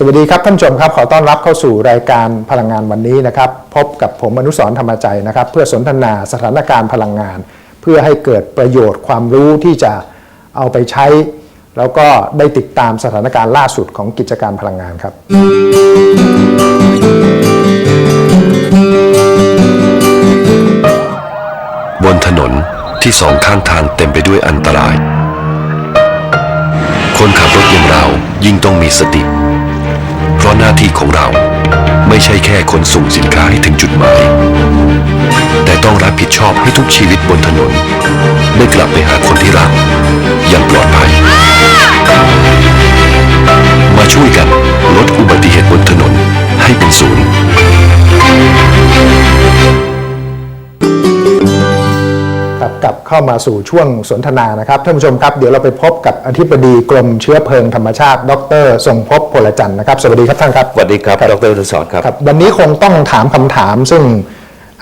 สวัสดีครับท่านผู้ชมครับขอต้อนรับเข้าสู่รายการพลังงานวันนี้นะครับ พบกับผมอนุสรธรรมใจนะครับ เพื่อสนทนาสถานการณ์พลังงาน เพื่อให้เกิดประโยชน์ความรู้ที่จะเอาไปใช้ แล้วก็ได้ติดตามสถานการณ์ล่าสุดของกิจการพลังงานครับ บนถนนที่สองข้างทางเต็มไปด้วยอันตราย คนขับรถอย่างเรายิ่งต้องมีสติ ราะหน้าที่ของเรา ไม่ใช่แค่คนส่งสินค้าให้ถึงจุดหมาย แต่ต้องรับผิดชอบให้ทุกชีวิตบนถนน ได้กลับไปหาคนที่รักอย่างปลอดภัย เข้ามาสู่ช่วงสนทนานะครับท่านผู้ชมครับเดี๋ยวเราไปพบกับอธิบดีกรมเชื้อเพลิงธรรมชาติ ดรทรงพบพลจันทร์นะครับสวัสดีครับท่านครับสวัสดีครับดรนุสรครับครับ วันนี้คงต้องถามคำถามซึ่ง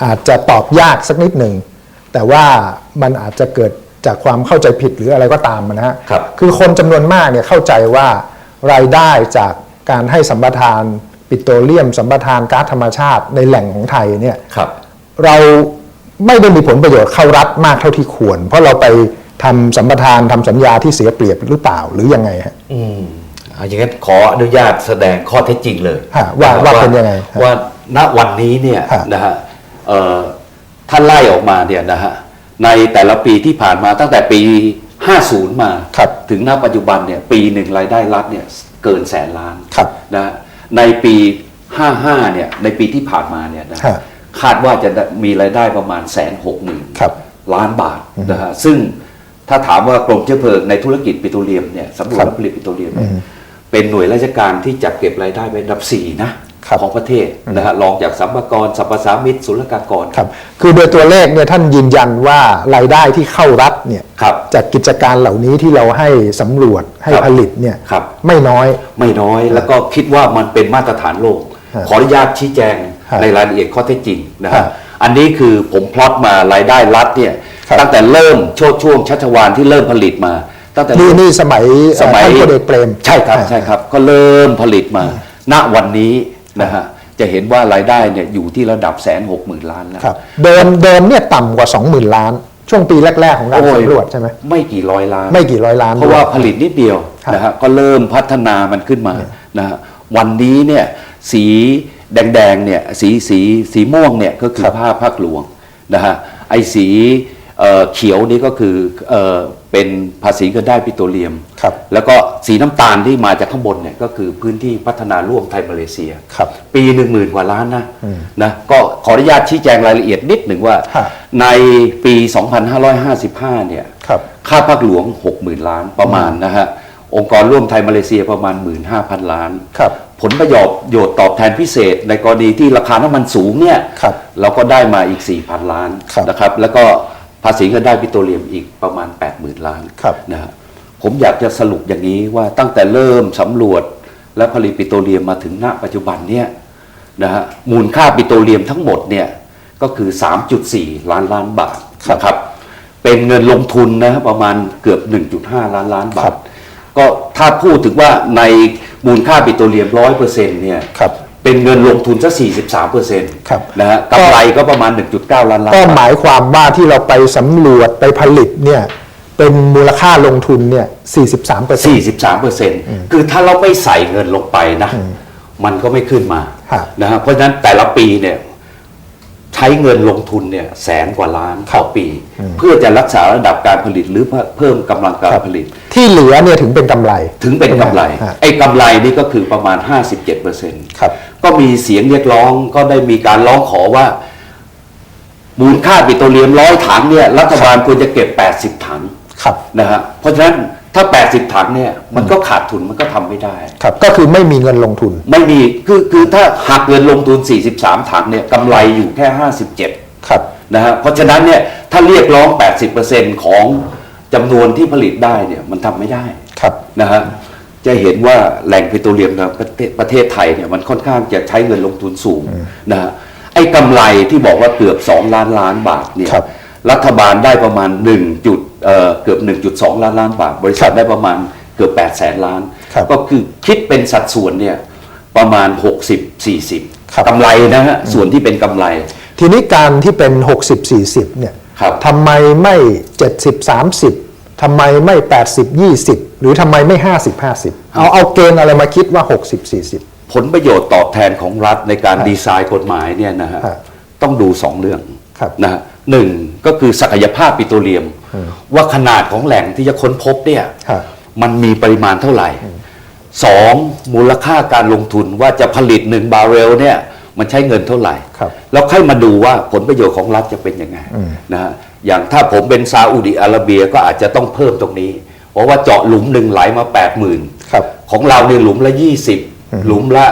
อาจจะตอบยากสักนิดหนึ่งแต่ว่ามันอาจจะเกิดจากความเข้าใจผิดหรืออะไรก็ตามนะฮะครับคือคนจำนวนมากเนี่ยเข้าใจว่ารายได้จากการให้สัมปทานปิโตรเลียมสัมปทานก๊าซธรรมชาติในแหล่งของไทยเนี่ยครับเรา ไม่ได้มีผลประโยชน์เข้ารัฐมากเท่าที่ควร เพราะเราไปทำสัมปทานทำสัญญาที่เสียเปรียบหรือเปล่าหรือยังไงฮะอืมเอาอย่างนั้นขออนุญาตแสดงข้อเท็จจริงเลยฮะว่าะครับว่าเป็นยังไงฮะว่าณวันนี้เนี่ยฮะนะฮะเอ่อท่านไล่ออกมาเนี่ยนะฮะในแต่ละปีที่ผ่านมาตั้งแต่ปี 50 มาครับถึงณปัจจุบันเนี่ยปีหนึ่งรายได้รัฐเนี่ยเกินแสนล้านครับนะฮะในปี 55 เนี่ยในปีที่ผ่านมาเนี่ยนะฮะ คาดว่าจะได้มีรายได้ประมาณแสนหกหมื่นครับล้านบาทนะฮะซึ่งถ้าถามว่ากรมเชื้อเพลิงในธุรกิจปิโตรเลียมเนี่ยสำรวจครับและผลิตปิโตรเลียมเนี่ยเป็นหน่วยราชการที่จัดเก็บรายได้เป็นอันดับสี่นะครับของประเทศนะฮะรองจากสัมภากรสรรพสามิตศุลกากรครับคือโดยตัวเลขเนี่ยท่านยืนยันว่ารายได้ที่เข้ารัฐเนี่ยครับจากกิจการเหล่านี้ที่เราให้สำรวจให้ครับผลิตเนี่ยครับไม่น้อยไม่น้อยแล้วก็คิดว่ามันเป็นมาตรฐานโลกฮะ ขออนุญาตชี้แจงฮะในรายละเอียดข้อเท็จจริงนะฮะฮะอันนี้คือผมพลอตมารายได้รัฐเนี่ยครับตั้งแต่เริ่มโชดช่วงชัชวานที่เริ่มผลิตมา ตั้งแต่นี่นี่สมัยสมัยท่านพลเอกเปรมใช่ครับอ่าใช่ครับ ก็เริ่มผลิตมา ณวันนี้นะฮะจะเห็นว่ารายได้เนี่ยอยู่ที่ระดับแสนหกหมื่นล้านแล้วครับเดิมเดิมเนี่ยต่ำกว่า 20,000 ล้าน ช่วงปีแรก ๆ ของการโอ้ยสำรวจใช่ไหมไม่กี่ร้อยล้าน ไม่กี่ร้อยล้าน เพราะว่าด้วยผลิตนิดเดียวครับนะฮะก็เริ่มพัฒนามันขึ้นมานะฮะวันนี้เนี่ย สีแดงๆเนี่ยสีสีสีม่วงเนี่ยก็คือครับผ้าภาคหลวงนะฮะไอ้สีเอ่อเขียวนี่ก็คือเอ่อเป็นภาษีเงินได้ปิโตรเลียมครับแล้วก็สีน้ำตาลที่มาจากข้างบนเนี่ยก็คือพื้นที่พัฒนาร่วมไทยมาเลเซียครับปีหนึ่งหมื่นกว่าล้านนะนะก็ขออนุญาตชี้แจงรายละเอียดนิดหนึ่งว่าฮะในปี 2555 เนี่ยครับค่าภาคหลวง 60,000 ล้านประมาณนะฮะองค์กรร่วมไทยมาเลเซียประมาณ 15,000 ล้านครับผลประโยชน์ โยชน์ตอบแทนพิเศษ ในกรณีที่ราคาน้ำมันสูงเนี่ยครับเราก็ได้มาอีก 4,000 ล้านครับนะครับ แล้วก็ภาษีเงินได้ปิโตรเลียมอีกประมาณ 80,000 ล้านครับ นะฮะผมอยากจะสรุปอย่างนี้ว่าตั้งแต่เริ่มสำรวจและผลิตปิโตรเลียมมาถึงณปัจจุบันเนี่ยนะฮะมูลค่าปิโตรเลียมทั้งหมดเนี่ยก็คือ 3.4 ล้านล้านบาทนะครับ เป็นเงินลงทุนนะประมาณเกือบ 1.5 ล้านล้านบาครัท บ ก็ถ้าพูดถึงว่าใน มูลค่าปิโตรเลียมร้อยเปอร์เซ็นต์เนี่ยครับเป็นเงินลงทุนสัก43เปอร์เซ็นต์ครับนะฮะกำไรก็ประมาณ 1.9 ล้านล้านก็หบาทมายความว่าที่เราไปสำรวจไปผลิตเนี่ยเป็นมูลค่าลงทุนเนี่ย43เปอร์เซ็นต์43เปอร์เซ็นต์คือถ้าเราไม่ใส่เงินลงไปนะ มันก็ไม่ขึ้นมาฮะนะฮะเพราะฉะนั้นแต่ละปีเนี่ย ใช้เงินลงทุนเนี่ยแสนกว่าล้านต่อปี เพื่อจะรักษาระดับการผลิตหรือเพิ่มกำลังการผลิต ที่เหลือเนี่ยถึงเป็นกำไรถึงเป็นกำไรฮะไอ้กำไรนี่ก็คือประมาณ 57เปอร์เซ็นต์ครับก็มีเสียงเรียกร้องก็ได้มีการร้องขอว่ามูลค่าปิโตรเลียมร้อยถังเนี่ยรัฐบาลควรจะเก็บ 80 ถังครับนะฮะเพราะฉะนั้น ถ้า 80 ถังเนี่ยมันก็ขาดทุนมันก็ทำไม่ได้ ครับ ก็คือไม่มีเงินลงทุน ไม่มีคือคือถ้าหักเงินลงทุน 43 ถังเนี่ยกำไรอยู่แค่ 57ครับ นะฮะเพราะฉะนั้นเนี่ยถ้าเรียกร้อง 80%ของจำนวนที่ผลิตได้เนี่ยมันทำไม่ได้ครับ นะฮะจะเห็นว่าแหล่งปิโตรเลียมในประเทศประเทศไทยเนี่ยมันค่อนข้างจะใช้เงินลงทุนสูงนะฮะไอ้กำไรที่บอกว่าเกือบ 2 ล้านล้านบาทเนี่ยครับ รัฐบาลได้ประมาณ1จุด เอ่อเกือบ 1.2 ล้านล้านบาท บริษัทได้ประมาณเกือบ 8 แสนล้านครับก็คือคิดเป็นสัดส่วนเนี่ยประมาณ 60ครับ40 กำไรนะฮะ ส่วนที่เป็นกำไร ทีนี้การที่เป็น 60 40 เนี่ยครับทำไมไม่ 70 30 ทำไมไม่ 80 20 หรือทำไมไม่ 50 50 เอาเอาเกณฑ์อะไรมาคิดว่า 60 40 ผลประโยชน์ตอบแทนของรัฐในการดีไซน์กฎหมายเนี่ยนะฮะครับต้องดูสองเรื่องครับนะฮะหนึ่งก็คือศักยภาพปิโตรเลียม ว่าขนาดของแหล่งที่จะค้นพบเนี่ยครับมันมีปริมาณเท่าไหร่สองมูลค่าการลงทุนว่าจะผลิตหนึ่งบาร์เรลเนี่ยมันใช้เงินเท่าไหร่ครับแล้วค่อยมาดูว่าผลประโยชน์ของรัฐจะเป็นยังไงนะฮะอย่างถ้าผมเป็นซาอุดิอาระเบียก็อาจจะต้องเพิ่มตรงนี้ เพราะว่าเจาะหลุมหนึ่งไหลมา8 0,000ครับของเราเนี่ยหลุมละ 20 หลุมละ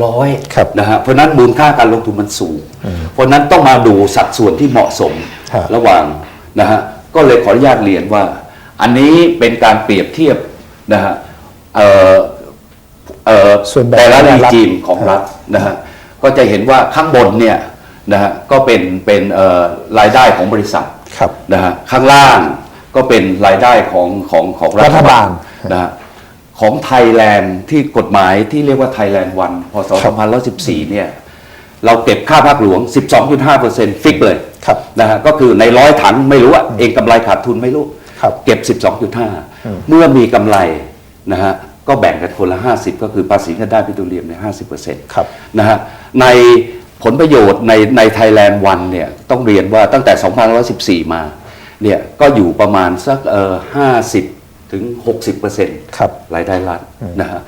200ครับนะฮะเพราะฉะนั้นมูลค่าการลงทุนมันสูง เพราะฉะนั้นต้องมาดูสัดส่วนที่เหมาะสมครับระหว่างนะฮะ ก็เลยขออนุญาตเรียนว่า อันนี้เป็นการเปรียบเทียบนะฮะเอ่อเอ่อส่วนแบ่งแต่ละของรัรีฐจีมของรัฐนะฮะก็จะเห็นว่าข้างบนเนี่ยนะฮะก็เป็นเป็นเอ่อรายได้ของบริษัทครับนะฮะข้างล่างก็เป็นรายได้ของของของรัรัฐฐบาบาลลนะฮะของไทยแลนด์ที่กฎหมายที่เรียกว่าไทยแลนด์วันพศครับ2014 เนี่ย เราเก็บค่าภาคหลวง 12.5%ฟิกเลย ครับนะฮะก็คือในร้อยถังไม่รู้ว่าเองกำไรขาดทุนไม่รู้ครับ เก็บ 12.5 เมื่อมีกำไรนะฮะก็แบ่งกันคนละ 50 ก็คือภาษีเงินได้ปิโตรเลียมเนี่ย50%ครับนะนะฮะในผลประโยชน์ในในไทยแลนด์วันเนี่ยต้องเรียนว่าตั้งแต่ 2014 มาเนี่ยก็อยู่ประมาณสักเอ่อ50ถึง60เปอร์เซ็นต์ครับรายได้รัฐนะฮะ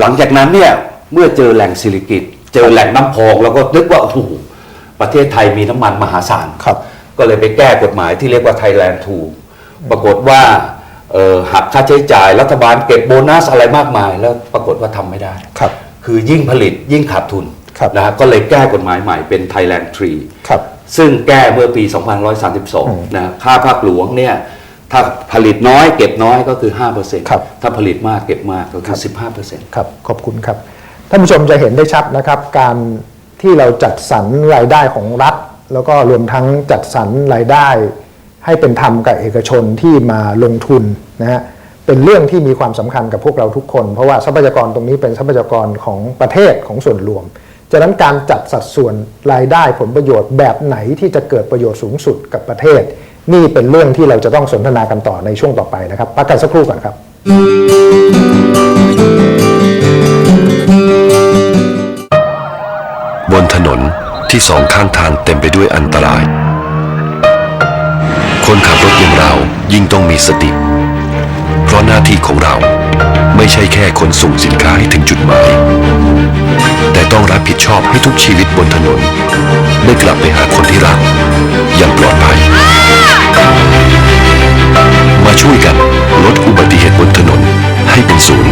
หลังจากนั้นเนี่ยเมื่อเจอแหล่งสิริกิตเจอแหล่งน้ำพองเราก็นึกว่าโอ้โห ประเทศไทยมีน้ำมันมหาศาล ครับ ก็เลยไปแก้กฎหมายที่เรียกว่า Thailand 2ปรากฏว่าเอ่อหักค่าใช้จ่ายรัฐบาลเก็บโบนัสอะไรมากมาย แล้วปรากฏว่าทำไม่ได้ ครับ คือยิ่งผลิตยิ่งขาดทุนครับ นะฮะก็เลยแก้กฎหมายใหม่เป็น Thailand 3 ครับ ซึ่งแก้เมื่อปี 2132 นะค่าภาคหลวงเนี่ย ถ้าผลิตน้อยเก็บน้อยก็คือ 5%ครับ ถ้าผลิตมากเก็บมากก็คือ 15%ครับ ขอบคุณครับ ท่านผู้ชมจะเห็นได้ชัดนะครับ การ ที่เราจัดสรรรายได้ของรัฐ แล้วก็รวมทั้งจัดสรรรายได้ ให้เป็นธรรมกับเอกชนที่มาลงทุนนะฮะเป็นเรื่องที่มีความสำคัญกับพวกเราทุกคน เพราะว่าทรัพยากรตรงนี้เป็นทรัพยากรของประเทศของส่วนรวมฉะนั้นการจัดสัดส่วนรายได้ผลประโยชน์แบบไหนที่จะเกิดประโยชน์สูงสุดกับประเทศ นี่เป็นเรื่องที่เราจะต้องสนทนากันต่อในช่วงต่อไปนะครับพักกันสักครู่ก่อนครับ นที่สองข้างทางเต็มไปด้วยอันตราย คนขับรถอย่างเรายิ่งต้องมีสติ เพราะหน้าที่ของเราไม่ใช่แค่คนส่งสินค้าให้ถึงจุดหมาย แต่ต้องรับผิดชอบให้ทุกชีวิตบนถนน ได้กลับไปหาคนที่รัก อย่างปลอดภัย มาช่วยกันลดอุบัติเหตุบนถนนให้เป็นศูนย์